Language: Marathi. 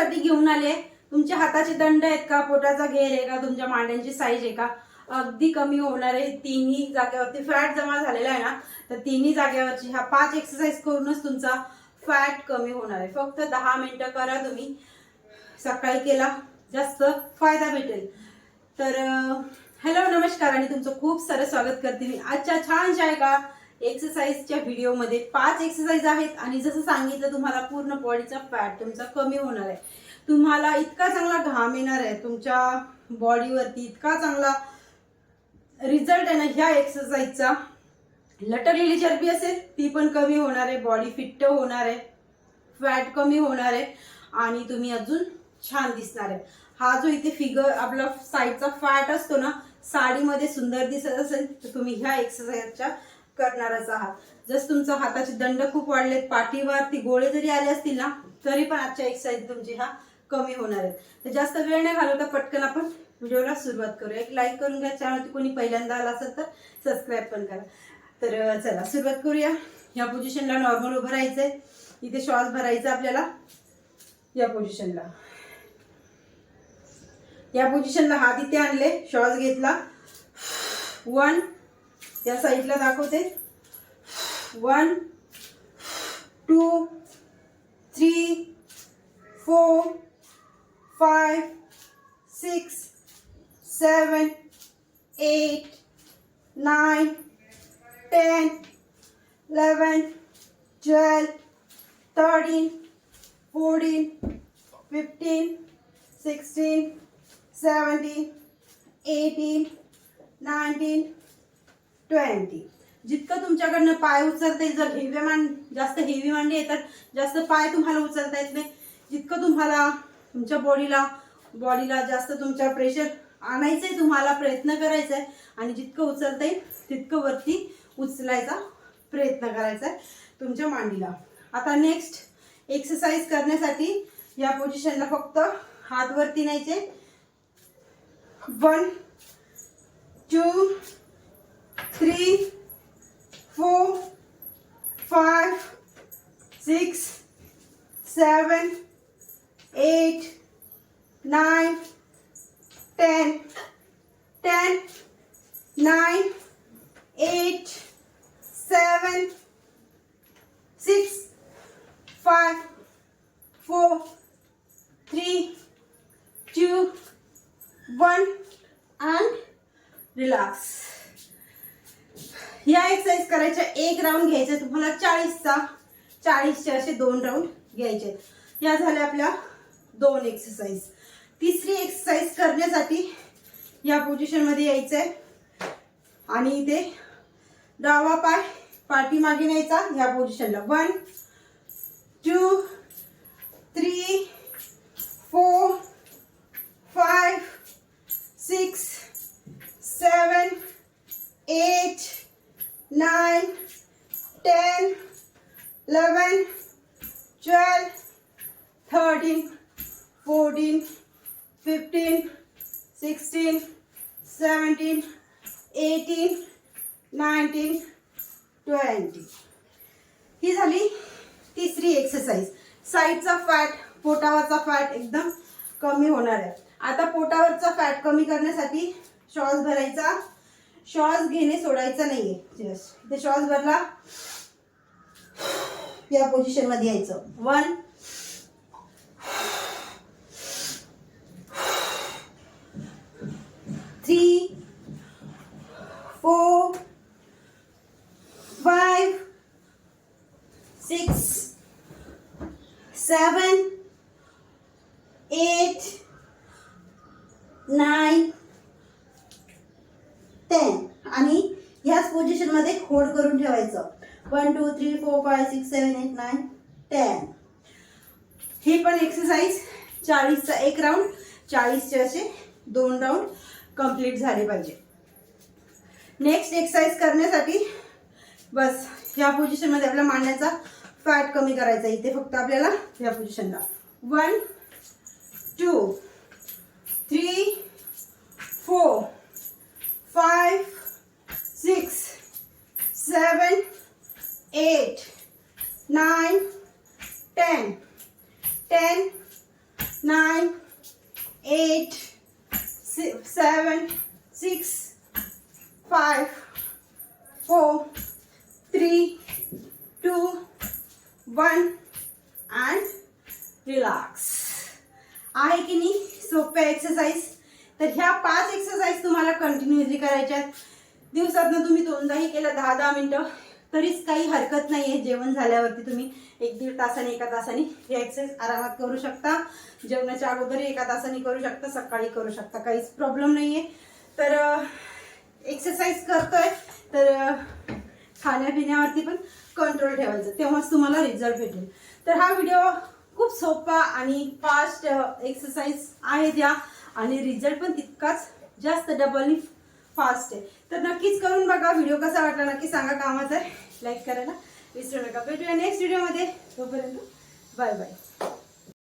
तुमच्यासाठी घेऊन आले तुमच्या हाताचे दंड आहेत का? पोटाचा घेर आहे का? तुमच्या मांड्यांची साईज आहे का? अगदी कमी होणार आहे. तिन्ही जागेवरती फॅट जमा झालेला आहे ना तर तिन्ही जागेवरची ह्या पाच एक्सरसाइज करूनच तुमचा फॅट कमी होणार आहे. फक्त दहा मिनटं करा तुम्ही. सकाळी केला जास्त फायदा भेटेल. तर हॅलो नमस्कार आणि तुमचं खूप सारं स्वागत करते मी. आजच्या छानशा एका एक्सरसाइजच्या व्हिडिओमध्ये पाच एक्सरसाइज आहेत आणि जसं सांगितलं तुम्हाला पूर्ण बॉडीचा फॅट तुमचा कमी होणार आहे. तुम्हाला इतका चांगला घाम येणार आहे तुमच्या बॉडीवरती इतका चांगला रिझल्ट आहे ना ह्या एक्सरसाइजचा लटरलेली चरबी असेल ती पण कमी होणार आहे बॉडी फिट्ट होणार आहे फॅट कमी होणार आहे आणि तुम्ही अजून छान दिसणार आहे. हा जो इथे फिगर आपला साईडचा फॅट असतो ना साडीमध्ये सुंदर दिसत असेल तर तुम्ही ह्या एक्सरसाइजच्या करणारच आहात. जस तुमचा हाताचे दंड खूप वाढलेत पाठीवरती गोळे जरी आले असतील ना तरी पण आजच्या एक्सरसाइज तुमची हा कमी होणार आहेत तर जास्त वेळ नाही घालवता पटकन आपण व्हिडिओला सुरुवात करूया एक लाईक करून घ्या चॅनल कोणी पहिल्यांदा आला असेल तर सबस्क्राईब पण करा. तर चला सुरुवात करूया. या पोझिशनला नॉर्मल उभं राहायचंय. इथे श्वास भरायचा आपल्याला. या पोझिशनला या पोझिशनला हात इथे आणले श्वास घेतला. वन या साईडला दाखवते. One two three four five six seven eight nine ten eleven twelve thirteen fourteen fifteen sixteen seventeen eighteen nineteen twenty जितकं तुमच्याकडनं पाय उचलता येईल जर हेवी मांड जास्त हेवी मांडी येतात जास्त पाय तुम्हाला उचलता येत नाही. जितकं तुम्हाला तुमच्या बॉडीला बॉडीला जास्त तुमच्या प्रेशर आणायचं आहे तुम्हाला प्रयत्न करायचा आहे आणि जितकं उचलता येईल तितकं वरती उचलायचा प्रयत्न करायचा आहे तुमच्या मांडीला. आता नेक्स्ट एक्सरसाइज करण्यासाठी या पोझिशनला फक्त हात वरती न्यायचे. One two three, four, five, six, seven, eight, nine, ten, ten, nine, eight, seven, six, five, four, three, two, one, and relax. ह्या एक्सरसाइज करायच्या एक राऊंड घ्यायचा तुम्हाला चाळीसचा चाळीसचे असे दोन राऊंड घ्यायचे या झाल्या आपल्या दोन एक्सरसाइज तिसरी एक्सरसाइज करण्यासाठी या पोझिशनमध्ये यायचं आहे. आणि इथे डावा पाय पाठीमागे न्यायचा ह्या पोझिशनला one two three four five six seven eight nine, ten, eleven, twelve, thirteen, fourteen, fifteen, sixteen, seventeen, eighteen, nineteen, twenty. ही झाली तिसरी एक्सरसाइज साईडचा फॅट पोटावरचा फॅट एकदम कमी होणार आहे आता पोटावरचा फॅट कमी करण्यासाठी श्वास भरायचा श्वास घेणे सोडायचा नाहीये. जस्ट इथे श्वास भरला. या पोझिशनमध्ये यायचं. One three four five six seven eight nine ten आणि ह्याच पोझिशन मध्ये होल्ड करून ठेवायचं. One two three four five six seven eight nine ten ही पण एक्सरसाइज चाळीसचा एक राऊंड चाळीसचे असे दोन राऊंड कंप्लीट झाले पाहिजे. नेक्स्ट एक्सरसाइज करण्यासाठी बस ह्या पोझिशनमध्ये आपल्या मांडण्याचा फॅट कमी करायचा इथे फक्त आपल्याला ह्या पोझिशनला one two three four five eight, nine, ten, ten, nine eight seven six five four three two one and relax. आहे की नाही? सोप्या एक्सरसाइज तर ह्या पाच एक्सरसाइज तुम्हाला कंटिन्युअसली करायच्या आहेत दिवसातनं तुम्ही दोनदाही केलं दहा दहा मिनटं. तरीच काही हरकत नाही आहे जेवण झाल्यावरती तुम्ही एक दीड तासाने एका तासाने हे एक्सरसाइज आरामात करू शकता. जेवणाच्या अगोदरही एका तासाने करू शकता सकाळी करू शकता. काहीच प्रॉब्लेम नाही आहे तर एक्सरसाइज करतोय. तर खाण्यापिण्यावरती पण कंट्रोल ठेवायचं. तेव्हाच तुम्हाला रिझल्ट भेटेल. तर हा व्हिडिओ खूप सोपा आणि फास्ट एक्सरसाइज आहे द्या आणि रिझल्ट पण तितकाच जास्त डबलनी फास्ट आहे. तर नक्कीच करून बघा व्हिडिओ कसा वाटला नक्की सांगा कामाचा. आहे लाईक करायला विसरू नका. भेटूया नेक्स्ट व्हिडिओमध्ये तोपर्यंत बाय बाय.